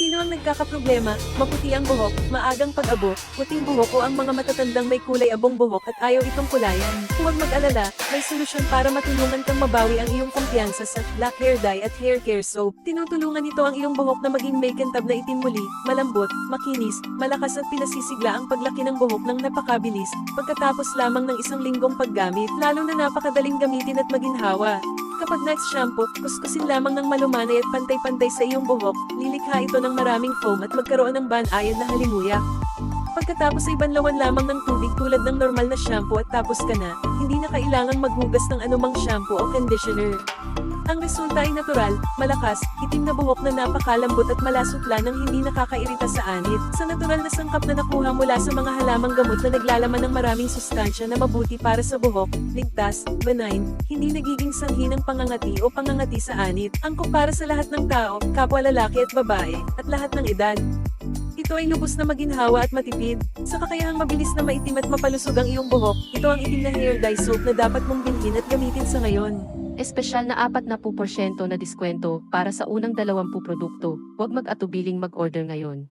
Sino ang nagkakaproblema? Maputi ang buhok, maagang pag-abo, puting buhok o ang mga matatandang may kulay abong buhok at ayaw itong kulayan. Huwag mag-alala, may solusyon para matulungan kang mabawi ang iyong kumpiyansa sa Black Hair Dye at Hair Care Soap. Tinutulungan ito ang iyong buhok na maging may kintab na itim muli, malambot, makinis, malakas at pinasisigla ang paglaki ng buhok ng napakabilis, pagkatapos lamang ng isang linggong paggamit, lalo na napakadaling gamitin at maginhawa. Kapag next shampoo, kuskusin lamang ng malumanay at pantay-pantay sa iyong buhok, lilikha ito ng maraming foam at magkaroon ng banayan na halimuyak. Pagkatapos ay banlawan lamang ng tubig tulad ng normal na shampoo at tapos ka na, hindi na kailangang maghugas ng anumang shampoo o conditioner. Ang resulta ay natural, malakas, itim na buhok na napakalambot at malasutla ng hindi nakakairita sa anit. Sa natural na sangkap na nakuha mula sa mga halamang gamot na naglalaman ng maraming sustansya na mabuti para sa buhok, ligtas, benign, hindi nagiging sanhi ng pangangati o pangangati sa anit. Angkop para sa lahat ng tao, kapwa lalaki at babae, at lahat ng edad. Ito ay lubos na maginhawa at matipid. Sa kakayahang mabilis na maitim at mapalusog ang iyong buhok, ito ang itim na hair dye soap na dapat mong bilhin at gamitin sa ngayon. Espesyal na 40% na diskwento para sa unang 20 produkto. Huwag mag-atubiling mag-order ngayon.